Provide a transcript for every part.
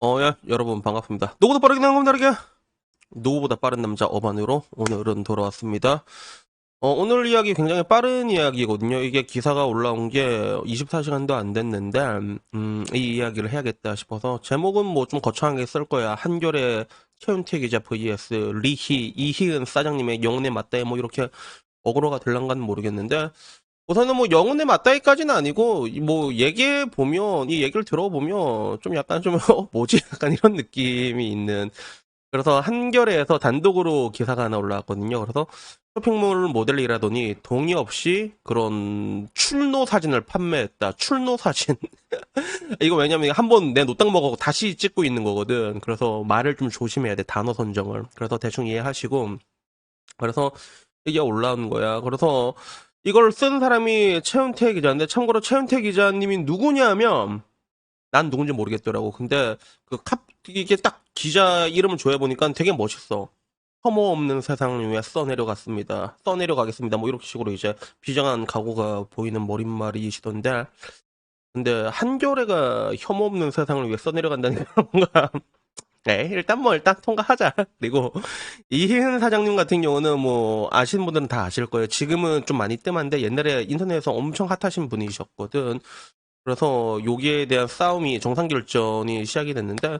어, 야, 여러분 반갑습니다. 누구보다 빠르게 나가면 다르게 누구보다 빠른 남자 어반으로 오늘은 돌아왔습니다. 어, 오늘 이야기 굉장히 빠른 이야기거든요. 이게 기사가 올라온 게 24시간도 안 됐는데, 음, 이 이야기를 해야겠다 싶어서 제목은 뭐 좀 거창하게 쓸 거야. 한결의 최윤태 기자 vs 리희, 이희은 사장님의 영혼의 맞다에 뭐 이렇게 어그로가 될란가는 모르겠는데, 우선은 뭐 영혼의 맞다이까지는 아니고 뭐 얘기해 보면 이 얘기를 들어보면 좀 약간 좀 어, 뭐지 약간 이런 느낌이 있는 그래서 한겨레에서 단독으로 기사가 하나 올라왔거든요. 그래서 쇼핑몰 모델이라더니 동의 없이 그런 출노 사진을 판매했다. 출노 사진. 이거 왜냐면 한 번 내 노딱 먹고 다시 찍고 있는 거거든. 그래서 말을 좀 조심해야 돼. 단어 선정을. 그래서 대충 이해하시고 그래서 이게 올라온 거야. 그래서 이걸 쓴 사람이 최은태 기자인데 참고로 최은태 기자님이 누구냐면 난 누군지 모르겠더라고. 근데 그 캅, 이게 딱 기자 이름을 조회해보니까 되게 멋있어. 혐오 없는 세상을 위해 써내려갔습니다. 써내려가겠습니다. 뭐 이렇게 식으로 이제 비장한 각오가 보이는 머릿말이시던데. 근데 한겨레가 혐오 없는 세상을 위해 써내려간다는 게 뭔가 네, 일단 뭐 일단 통과하자. 그리고 이희은 사장님 같은 경우는 뭐 아시는 분들은 다 아실 거예요. 지금은 좀 많이 뜸한데 옛날에 인터넷에서 엄청 핫하신 분이셨거든. 그래서 여기에 대한 싸움이 정상 결전이 시작이 됐는데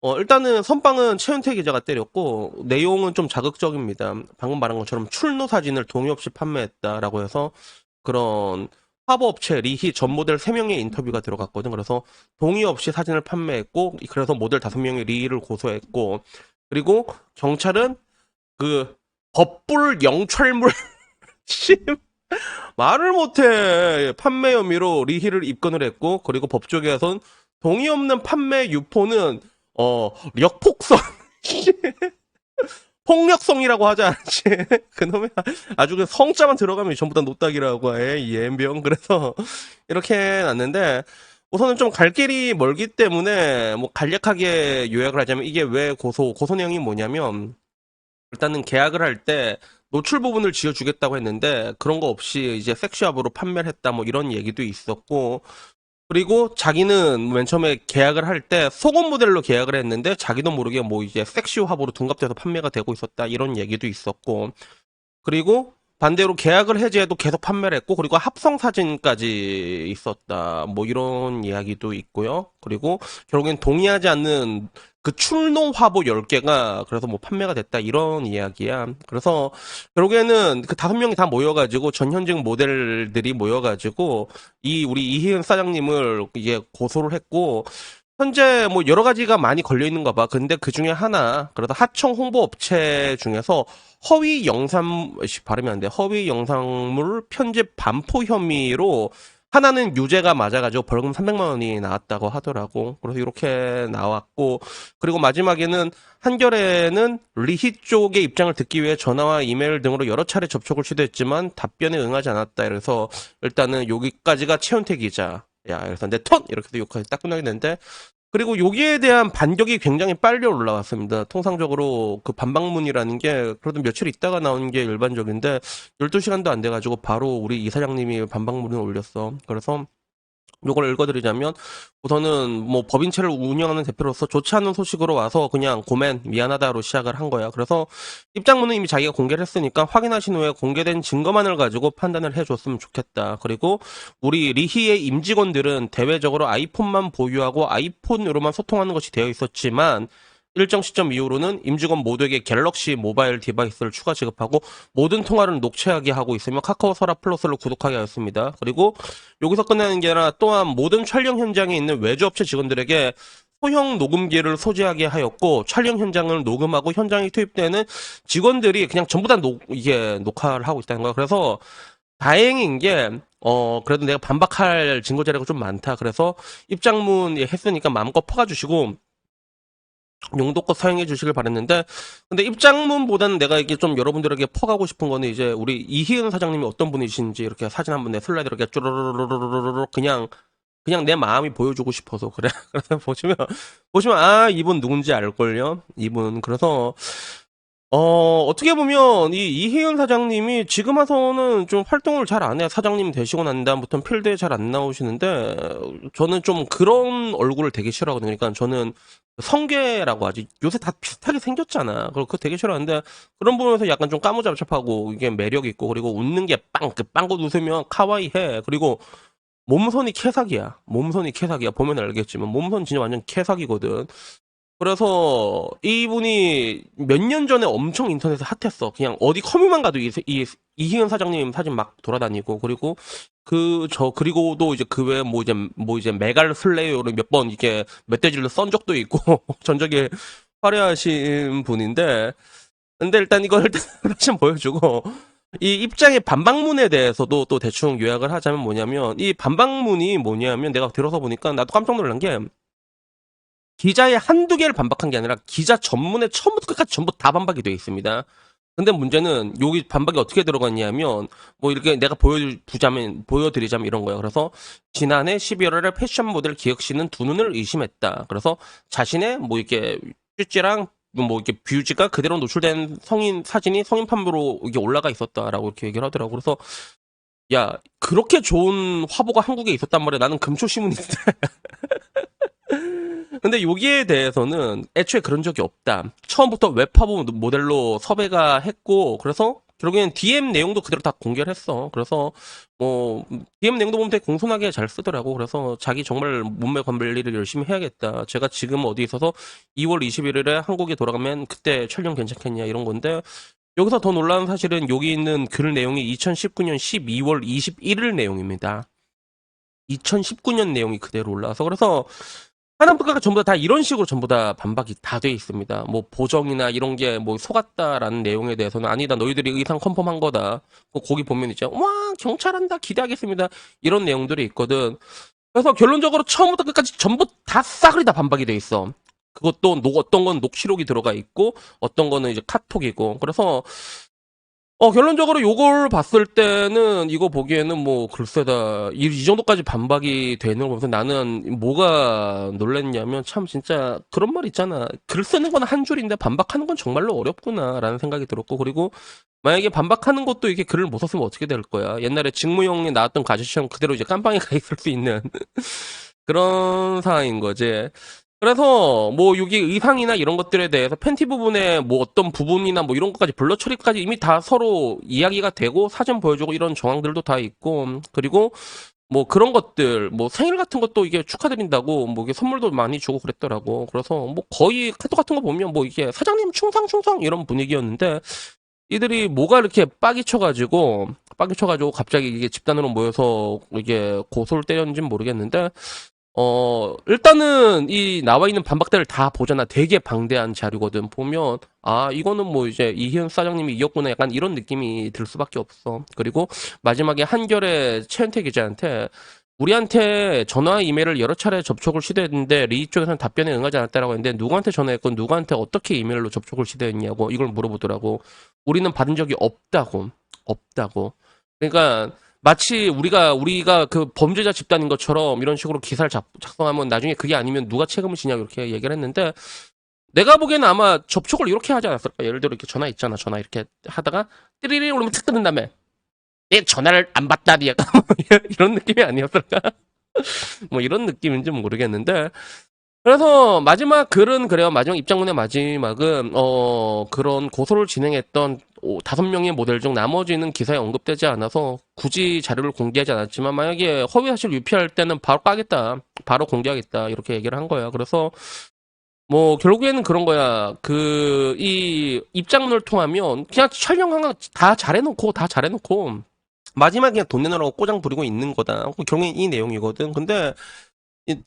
어, 일단은 선빵은 최은태 기자가 때렸고 내용은 좀 자극적입니다. 방금 말한 것처럼 출노 사진을 동의 없이 판매했다라고 해서 그런 화보업체 리히 전 모델 3명의 인터뷰가 들어갔거든. 그래서 동의 없이 사진을 판매했고 그래서 모델 5명의 리히를 고소했고 그리고 경찰은 그 법불 영철물 심 말을 못해 판매 혐의로 리히를 입건을 했고 그리고 법조계에선 동의 없는 판매 유포는 어 역폭성 폭력성이라고 하지 않지? 그놈의 아주 그 성자만 들어가면 전부 다 노딱이라고 해 이 엠병 그래서 이렇게 놨는데 우선은 좀 갈 길이 멀기 때문에 뭐 간략하게 요약을 하자면 이게 왜 고소 고소 내용이 뭐냐면 일단은 계약을 할 때 노출 부분을 지어주겠다고 했는데 그런 거 없이 이제 섹시업으로 판매를 했다 뭐 이런 얘기도 있었고 그리고 자기는 맨 처음에 계약을 할 때 속옷 모델로 계약을 했는데 자기도 모르게 뭐 이제 섹시 화보로 둔갑돼서 판매가 되고 있었다 이런 얘기도 있었고. 그리고 반대로 계약을 해지해도 계속 판매를 했고 그리고 합성 사진까지 있었다. 뭐 이런 이야기도 있고요. 그리고 결국엔 동의하지 않는 그 출노 화보 10개가 그래서 뭐 판매가 됐다 이런 이야기야 그래서 결국에는 그 다섯 명이 다 모여가지고 전현직 모델들이 모여가지고 이 우리 이희은 사장님을 이게 고소를 했고 현재 뭐 여러 가지가 많이 걸려 있는가 봐. 근데 그 중에 하나, 그래도 하청 홍보 업체 중에서 허위 영상, 씨, 발음이 안 돼. 허위 영상물 편집 반포 혐의로 하나는 유죄가 맞아가지고 벌금 300만 원이 나왔다고 하더라고. 그래서 이렇게 나왔고, 그리고 마지막에는 한겨레는 리히 쪽의 입장을 듣기 위해 전화와 이메일 등으로 여러 차례 접촉을 시도했지만 답변에 응하지 않았다. 그래서 일단은 여기까지가 최은태 기자. 야, 그래서 내 턴! 이렇게 해서 욕까지 딱 끝나게 되는데, 그리고 여기에 대한 반격이 굉장히 빨리 올라왔습니다. 통상적으로 그 반박문이라는 게 그래도 며칠 있다가 나오는 게 일반적인데 12시간도 안 돼가지고 바로 우리 이사장님이 반박문을 올렸어. 그래서 요걸 읽어드리자면 우선은 뭐 법인체를 운영하는 대표로서 좋지 않은 소식으로 와서 그냥 고멘 미안하다로 시작을 한 거야. 그래서 입장문은 이미 자기가 공개를 했으니까 확인하신 후에 공개된 증거만을 가지고 판단을 해줬으면 좋겠다. 그리고 우리 리히의 임직원들은 대외적으로 아이폰만 보유하고 아이폰으로만 소통하는 것이 되어 있었지만 일정 시점 이후로는 임직원 모두에게 갤럭시 모바일 디바이스를 추가 지급하고 모든 통화를 녹취하게 하고 있으며 카카오 서랍 플러스를 구독하게 하였습니다. 그리고 여기서 끝나는 게 아니라 또한 모든 촬영 현장에 있는 외주업체 직원들에게 소형 녹음기를 소지하게 하였고 촬영 현장을 녹음하고 현장에 투입되는 직원들이 그냥 전부 다 녹, 이게 녹화를 하고 있다는 거야. 그래서 다행인 게, 어, 그래도 내가 반박할 증거 자료가 좀 많다. 그래서 입장문 했으니까 마음껏 퍼가주시고, 용도껏 사용해 주시길 바랬는데 근데 입장문보다는 내가 이게 좀 여러분들에게 퍼가고 싶은 거는 이제 우리 이희은 사장님이 어떤 분이신지 이렇게 사진 한 번 내 슬라이드로 이렇게 쭈르르르르르르 그냥 그냥 내 마음이 보여주고 싶어서 그래. 그래서 보시면 보시면 아 이분 누군지 알걸요? 이분. 그래서 어, 어떻게 보면 이 이혜연 사장님이 지금 와서는 좀 활동을 잘 안 해요. 사장님 되시고 난 다음부터는 필드에 잘 안 나오시는데 저는 좀 그런 얼굴을 되게 싫어하거든요. 그러니까 저는 성괴라고 하지. 요새 다 비슷하게 생겼잖아. 그리고 그거 되게 싫어하는데 그런 부분에서 약간 좀 까무잡잡하고 이게 매력 있고 그리고 웃는 게 빵, 그 빵긋 웃으면 카와이해. 그리고 몸선이 캐삭이야. 몸선이 캐삭이야. 보면 알겠지만 몸선 진짜 완전 캐삭이거든. 그래서 이분이 몇 년 전에 엄청 인터넷에 핫했어. 그냥 어디 커뮤만 가도 이, 이, 이희은 사장님 사진 막 돌아다니고 그리고 그 저 그리고도 이제 그 외에 뭐 이제 뭐 이제 메갈 슬레이어를 몇 번 이게 멧돼지를 썬 적도 있고 전적에 화려하신 분인데 근데 일단 이걸 일단 다시 보여주고 이 입장의 반박문에 대해서도 또 대충 요약을 하자면 뭐냐면 이 반박문이 뭐냐면 내가 들어서 보니까 나도 깜짝 놀란 게 기자의 한두 개를 반박한 게 아니라 기자 전문에 처음부터 끝까지 전부 다 반박이 되어 있습니다. 근데 문제는 여기 반박이 어떻게 들어갔냐면 뭐 이렇게 내가 보여주자면 보여드리자면 이런 거예요. 그래서 지난해 12월에 패션 모델 기혁 씨는 두 눈을 의심했다. 그래서 자신의 뭐 이렇게 쭈찌랑 뭐 이렇게 뷰지가 그대로 노출된 성인 사진이 성인 판매로 이게 올라가 있었다라고 이렇게 얘기를 하더라고. 그래서 야 그렇게 좋은 화보가 한국에 있었단 말이야. 나는 금초 신문인데. 근데 여기에 대해서는 애초에 그런 적이 없다. 처음부터 웹화보 모델로 섭외가 했고, 그래서 결국엔 DM 내용도 그대로 다 공개를 했어. 그래서 뭐 DM 내용도 보면 되게 공손하게 잘 쓰더라고. 그래서 자기 정말 몸매 관리를 열심히 해야겠다. 제가 지금 어디 있어서 2월 21일에 한국에 돌아가면 그때 촬영 괜찮겠냐 이런 건데 여기서 더 놀라운 사실은 여기 있는 글 내용이 2019년 12월 21일 내용입니다. 2019년 내용이 그대로 올라와서 그래서 하나평가가 전부 다 이런 식으로 전부 다 반박이 다 돼 있습니다. 뭐 보정이나 이런 게 뭐 속았다라는 내용에 대해서는 아니다. 너희들이 의상 컨펌한 거다. 뭐 거기 보면 이제 와 경찰한다 기대하겠습니다. 이런 내용들이 있거든. 그래서 결론적으로 처음부터 끝까지 전부 다 싸그리 다 반박이 돼 있어. 그것도 녹, 어떤 건 녹취록이 들어가 있고 어떤 거는 이제 카톡이고 그래서 어, 결론적으로 요걸 봤을 때는 이거 보기에는 뭐 글쎄다. 이, 이 정도까지 반박이 되는 걸 보면서 나는 뭐가 놀랬냐면 참 진짜 그런 말 있잖아. 글 쓰는 건 한 줄인데 반박하는 건 정말로 어렵구나라는 생각이 들었고 그리고 만약에 반박하는 것도 이게 글을 못 썼으면 어떻게 될 거야. 옛날에 직무형에 나왔던 그 아저씨처럼 그대로 이제 깜빵에 가 있을 수 있는 그런 상황인 거지. 그래서 뭐 여기 의상이나 이런 것들에 대해서 팬티 부분에 뭐 어떤 부분이나 뭐 이런 것까지 블러 처리까지 이미 다 서로 이야기가 되고 사진 보여주고 이런 정황들도 다 있고 그리고 뭐 그런 것들 뭐 생일 같은 것도 이게 축하드린다고 뭐 이게 선물도 많이 주고 그랬더라고. 그래서 뭐 거의 카톡 같은 거 보면 뭐 이게 사장님 충성 충성 이런 분위기였는데 이들이 뭐가 이렇게 빡이 쳐가지고 빡이 쳐가지고 갑자기 이게 집단으로 모여서 이게 고소를 때렸는지는 모르겠는데 어, 일단은 이 나와 있는 반박들을 다 보잖아. 되게 방대한 자료거든. 보면, 아, 이거는 뭐 이제 이희연 사장님이 이겼구나. 약간 이런 느낌이 들 수밖에 없어. 그리고 마지막에 한결의 최은태 기자한테 우리한테 전화 이메일을 여러 차례 접촉을 시도했는데 리 쪽에서는 답변에 응하지 않았다라고 했는데 누구한테 전화했건 누구한테 어떻게 이메일로 접촉을 시도했냐고 이걸 물어보더라고. 우리는 받은 적이 없다고. 없다고. 그러니까 마치 우리가 우리가 그 범죄자 집단인 것처럼 이런 식으로 기사를 작, 작성하면 나중에 그게 아니면 누가 책임을 지냐고 이렇게 얘기를 했는데 내가 보기에는 아마 접촉을 이렇게 하지 않았을까? 예를 들어 이렇게 전화 있잖아. 전화 이렇게 하다가 띠리리 올리면 탁 뜨는 다음에 내 전화를 안 받다니 약간 이런 느낌이 아니었을까? 뭐 이런 느낌인지 모르겠는데 그래서 마지막 글은 그래요. 마지막 입장문의 마지막은 어 그런 고소를 진행했던 오- 다섯 명의 모델 중 나머지는 기사에 언급되지 않아서 굳이 자료를 공개하지 않았지만 만약에 허위 사실 유피할 때는 바로 까겠다. 바로 공개하겠다. 이렇게 얘기를 한 거야. 그래서 뭐 결국에는 그런 거야. 그 이 입장문을 통하면 그냥 촬영한 거다 잘해놓고 다 잘해놓고 마지막에 그냥 돈 내놓으라고 꼬장 부리고 있는 거다. 결국엔 이 내용이거든. 근데 이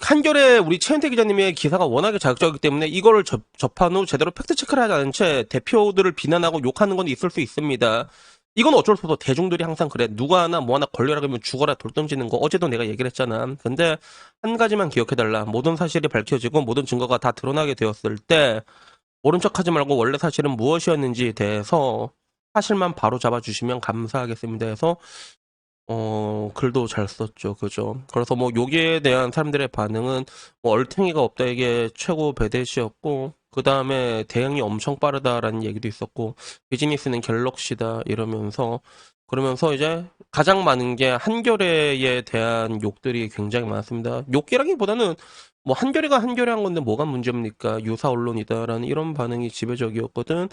한겨레 우리 최은태 기자님의 기사가 워낙에 자극적이기 때문에 이거를 접, 접한 후 제대로 팩트 체크를 하지 않은 채 대표들을 비난하고 욕하는 건 있을 수 있습니다. 이건 어쩔 수 없어. 대중들이 항상 그래. 누가 하나 뭐 하나 걸려라 그러면 죽어라 돌 던지는 거. 어제도 내가 얘기를 했잖아. 근데 한 가지만 기억해달라. 모든 사실이 밝혀지고 모든 증거가 다 드러나게 되었을 때 모른 척하지 말고 원래 사실은 무엇이었는지에 대해서 사실만 바로 잡아주시면 감사하겠습니다. 해서 어, 글도 잘 썼죠. 그죠. 그래서 뭐, 여기에 대한 사람들의 반응은, 뭐, 얼탱이가 없다, 이게 최고 배대시였고, 그 다음에 대응이 엄청 빠르다라는 얘기도 있었고, 비즈니스는 갤럭시다 이러면서, 그러면서 이제 가장 많은 게 한겨레에 대한 욕들이 굉장히 많았습니다. 욕이라기보다는 뭐 한겨레가 한겨레 한 건데 뭐가 문제입니까? 유사 언론이다라는 이런 반응이 지배적이었거든.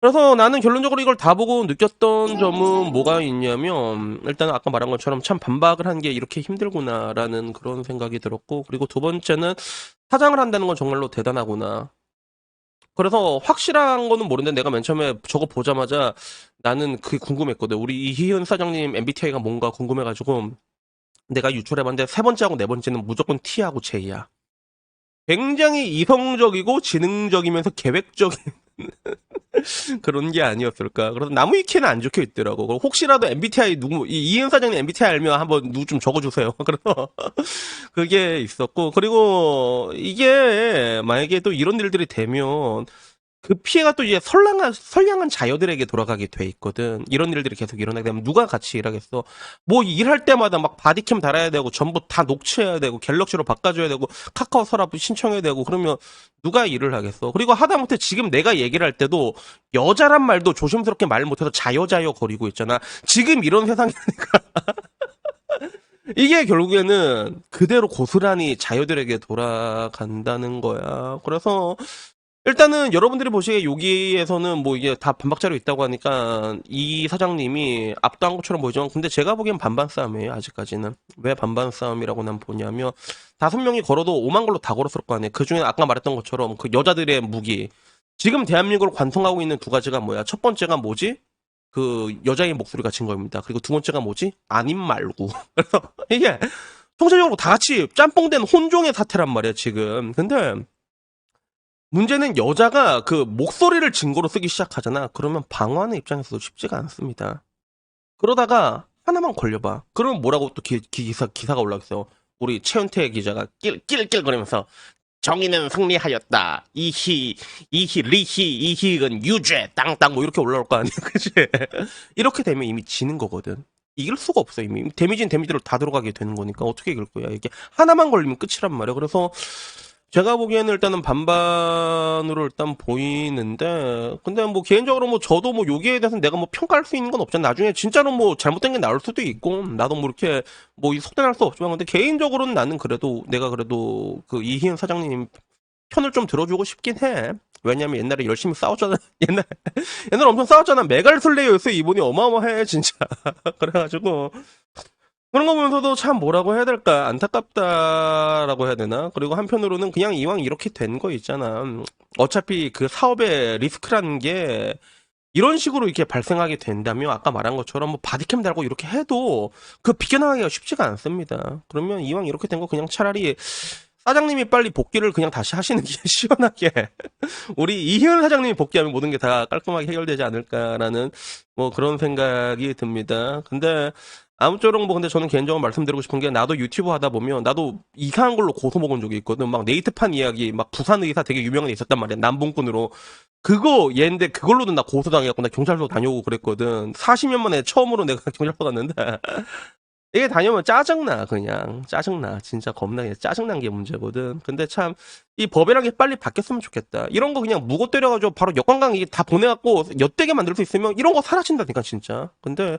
그래서 나는 결론적으로 이걸 다 보고 느꼈던 점은 뭐가 있냐면 일단 아까 말한 것처럼 참 반박을 한 게 이렇게 힘들구나라는 그런 생각이 들었고 그리고 두 번째는 사장을 한다는 건 정말로 대단하구나. 그래서 확실한 거는 모르는데 내가 맨 처음에 저거 보자마자 나는 그게 궁금했거든. 우리 이희은 사장님 MBTI가 뭔가 궁금해가지고 내가 유출해봤는데 세 번째하고 네 번째는 무조건 T하고 J야. 굉장히 이성적이고 지능적이면서 계획적인 그런 게 아니었을까. 그래서 나무 위키는 안 적혀 있더라고. 혹시라도 MBTI 누구, 이 이은 사장님 MBTI 알면 한번 누구 좀 적어주세요. 그래서 그게 있었고. 그리고 이게 만약에 또 이런 일들이 되면 그 피해가 또 이제 선량한, 선량한 자녀들에게 돌아가게 돼 있거든. 이런 일들이 계속 일어나게 되면 누가 같이 일하겠어? 뭐 일할 때마다 막 바디캠 달아야 되고 전부 다 녹취해야 되고 갤럭시로 바꿔줘야 되고 카카오 서랍 신청해야 되고 그러면 누가 일을 하겠어? 그리고 하다못해 지금 내가 얘기를 할 때도 여자란 말도 조심스럽게 말 못해서 자여자여 거리고 있잖아. 지금 이런 세상이니까. 이게 결국에는 그대로 고스란히 자녀들에게 돌아간다는 거야. 그래서 일단은 여러분들이 보시기에 여기에서는 뭐 이게 다 반박자료 있다고 하니까 이 사장님이 압도한 것처럼 보이지만 근데 제가 보기엔 반반 싸움이에요 아직까지는. 왜 반반 싸움이라고 난 보냐면 다섯 명이 걸어도 오만 걸로 다 걸었을 거 아니에요. 그 중에 아까 말했던 것처럼 그 여자들의 무기. 지금 대한민국을 관통하고 있는 두 가지가 뭐야? 첫 번째가 뭐지? 그 여자의 목소리 가 진 겁니다. 그리고 두 번째가 뭐지? 아님 말고. 그래서 이게 통째적으로 다 같이 짬뽕된 혼종의 사태란 말이야 지금. 근데 문제는 여자가 그 목소리를 증거로 쓰기 시작하잖아. 그러면 방어하는 입장에서도 쉽지가 않습니다. 그러다가 하나만 걸려봐. 그러면 뭐라고 또 기, 사 기사가 올라왔어요. 우리 최은태 기자가 낄, 낄낄거리면서 정의는 승리하였다. 이희, 이희, 리희, 이희은 유죄, 땅땅 뭐 이렇게 올라올 거 아니야. 그치? 이렇게 되면 이미 지는 거거든. 이길 수가 없어, 이미. 데미지는 데미지로 다 들어가게 되는 거니까 어떻게 이길 거야. 이게 하나만 걸리면 끝이란 말이야. 그래서 제가 보기에는 일단은 반반으로 일단 보이는데, 근데 뭐 개인적으로 뭐 저도 뭐 여기에 대해서 내가 뭐 평가할 수 있는 건 없잖아. 나중에 진짜로 뭐 잘못된 게 나올 수도 있고, 나도 뭐 이렇게 뭐 속단할 수 없지만, 근데 개인적으로는 나는 그래도 내가 그래도 그 이희은 사장님 편을 좀 들어주고 싶긴 해. 왜냐면 옛날에 열심히 싸웠잖아. 옛날, 옛날에 엄청 싸웠잖아. 메갈 슬레이어였어. 이분이 어마어마해, 진짜. 그래가지고. 그런 거 보면서도 참 뭐라고 해야 될까? 안타깝다라고 해야 되나? 그리고 한편으로는 그냥 이왕 이렇게 된 거 있잖아. 어차피 그 사업의 리스크라는 게 이런 식으로 이렇게 발생하게 된다면 아까 말한 것처럼 뭐 바디캠 달고 이렇게 해도 그 비껴나가기가 쉽지가 않습니다. 그러면 이왕 이렇게 된 거 그냥 차라리 사장님이 빨리 복귀를 그냥 다시 하시는 게 시원하게 우리 이희은 사장님이 복귀하면 모든 게 다 깔끔하게 해결되지 않을까라는 뭐 그런 생각이 듭니다 근데 아무쪼록 뭐 근데 저는 개인적으로 말씀드리고 싶은 게 나도 유튜브 하다 보면 나도 이상한 걸로 고소 먹은 적이 있거든. 막 네이트판 이야기 막 부산 의사 되게 유명한 애 있었단 말이야. 남봉꾼으로. 그거 얘인데 그걸로도 나 고소당해갖고 나 경찰서 다녀오고 그랬거든. 40년 만에 처음으로 내가 경찰서 갔는데 이게 다녀오면 짜증나 그냥 짜증나 진짜 겁나 그냥 짜증난 게 문제거든. 근데 참 이 법이란 게 빨리 바뀌었으면 좋겠다. 이런 거 그냥 무고 때려가지고 바로 역관광 이게 다 보내갖고 엿되게 만들 수 있으면 이런 거 사라진다니까 진짜. 근데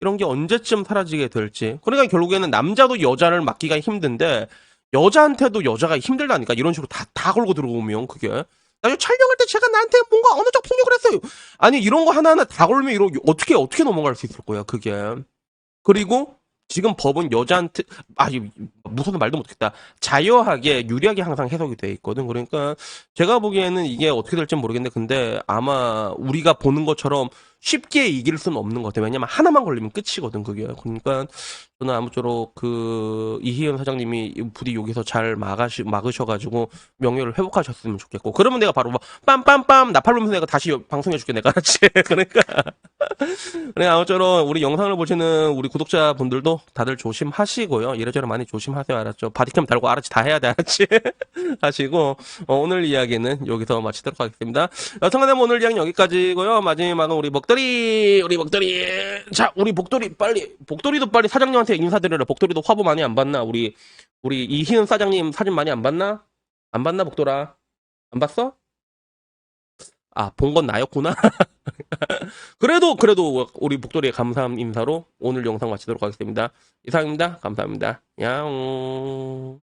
이런 게 언제쯤 사라지게 될지. 그러니까 결국에는 남자도 여자를 맡기가 힘든데 여자한테도 여자가 힘들다니까 이런 식으로 다, 다 걸고 들어오면 그게. 나중에 촬영할 때 제가 나한테 뭔가 쪽 폭력을 했어요. 아니 이런 거 하나하나 다 걸면 이러 어떻게 어떻게 넘어갈 수 있을 거야 그게. 그리고 지금 법은 여자한테 아 이- 무서워서 말도 못했다. 자유하게 유리하게 항상 해석이 돼 있거든. 그러니까 제가 보기에는 이게 어떻게 될지 모르겠는데 근데 아마 우리가 보는 것처럼 쉽게 이길 수는 없는 것 같아요. 왜냐면 하나만 걸리면 끝이거든, 그게. 그러니까 저는 아무쪼록 그 이희연 사장님이 부디 여기서 잘 막으시, 막으셔가지고 명예를 회복하셨으면 좋겠고. 그러면 내가 바로 막 빰빰빰 나팔로면서 내가 다시 방송해줄게, 내가. 알았지? 그러니까. 그래, 아무쪼록 우리 영상을 보시는 우리 구독자분들도 다들 조심하시고요. 이래저래 많이 조심하 세요, 알았죠? 바디캠 달고 알았지? 다 해야 돼, 알았지? 하시고, 어, 오늘 이야기는 여기서 마치도록 하겠습니다. 여튼간에 뭐 오늘 이야기는 여기까지고요. 마지막은 우리 복돌이, 우리 복돌이. 자, 우리 복돌이 빨리, 복돌이도 빨리 사장님한테 인사드려라. 복돌이도 화보 많이 안 봤나? 우리, 우리 이희은 사장님 사진 많이 안 봤나? 안 봤나, 복돌아? 안 봤어? 아, 본 건 나였구나. 그래도, 그래도, 우리 복돌이의 감사함 인사로 오늘 영상 마치도록 하겠습니다. 이상입니다. 감사합니다. 야옹.